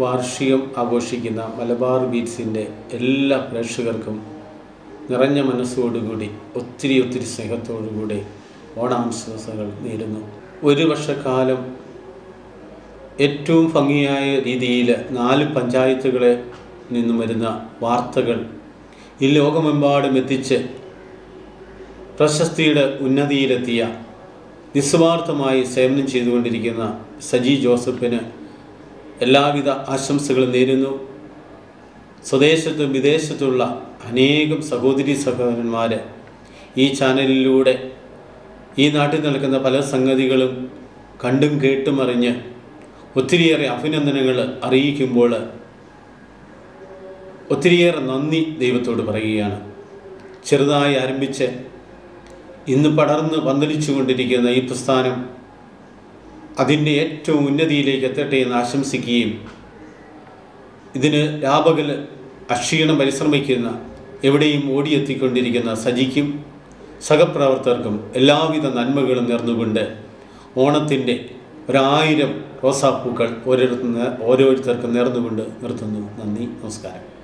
വാർഷികം ആഘോഷിക്കുന്ന മലബാർ ബീറ്റ്സിന്റെ എല്ലാ പ്രേക്ഷകർക്കും നിറഞ്ഞ മനസ്സോടുകൂടി ഒത്തിരി ഒത്തിരി സ്നേഹത്തോടുകൂടി ഓണാംശംസകൾ നേരുന്നു. ഒരു വർഷക്കാലം ഏറ്റവും ഭംഗിയായ രീതിയിൽ നാല് പഞ്ചായത്തുകളെ നിന്നും വരുന്ന വാർത്തകൾ ഈ ലോകമെമ്പാടും എത്തിച്ച് പ്രശസ്തിയുടെ ഉന്നതിയിലെത്തിയ നിസ്വാർത്ഥമായി സേവനം ചെയ്തുകൊണ്ടിരിക്കുന്ന സജി ജോസഫിന് എല്ലാവിധ ആശംസകളും നേരുന്നു. സ്വദേശത്തും വിദേശത്തുള്ള അനേകം സഹോദരി സഹോദരന്മാർ ഈ ചാനലിലൂടെ ഈ നാട്ടിൽ നടക്കുന്ന പല സംഗതികളും കണ്ടും കേട്ടും അറിഞ്ഞ് ഒത്തിരിയേറെ അഭിനന്ദനങ്ങൾ അറിയിക്കുമ്പോൾ ഒത്തിരിയേറെ നന്ദി ദൈവത്തോട് പറയുകയാണ്. ചെറുതായി ആരംഭിച്ച് ഇന്ന് പടർന്ന് പന്തലിച്ചു കൊണ്ടിരിക്കുന്ന ഈ പ്രസ്ഥാനം അതിന്റെ ഏറ്റവും ഉന്നതിയിലേക്ക് എത്തട്ടെ എന്ന് ആശംസിക്കുകയും ഇതിന് രാപകൽ അക്ഷീണം പരിശ്രമിക്കുന്ന എവിടെയും ഓടിയെത്തിക്കൊണ്ടിരിക്കുന്ന സജിക്കും സഹപ്രവർത്തകർക്കും എല്ലാവിധ നന്മകളും നേർന്നുകൊണ്ട് ഓണത്തിന്റെ ഒരായിരം റോസാപ്പൂക്കൾ ഓരോരുത്തർ ഓരോരുത്തർക്കും നേർന്നുകൊണ്ട് നിർത്തുന്നു. നന്ദി നമസ്കാരം.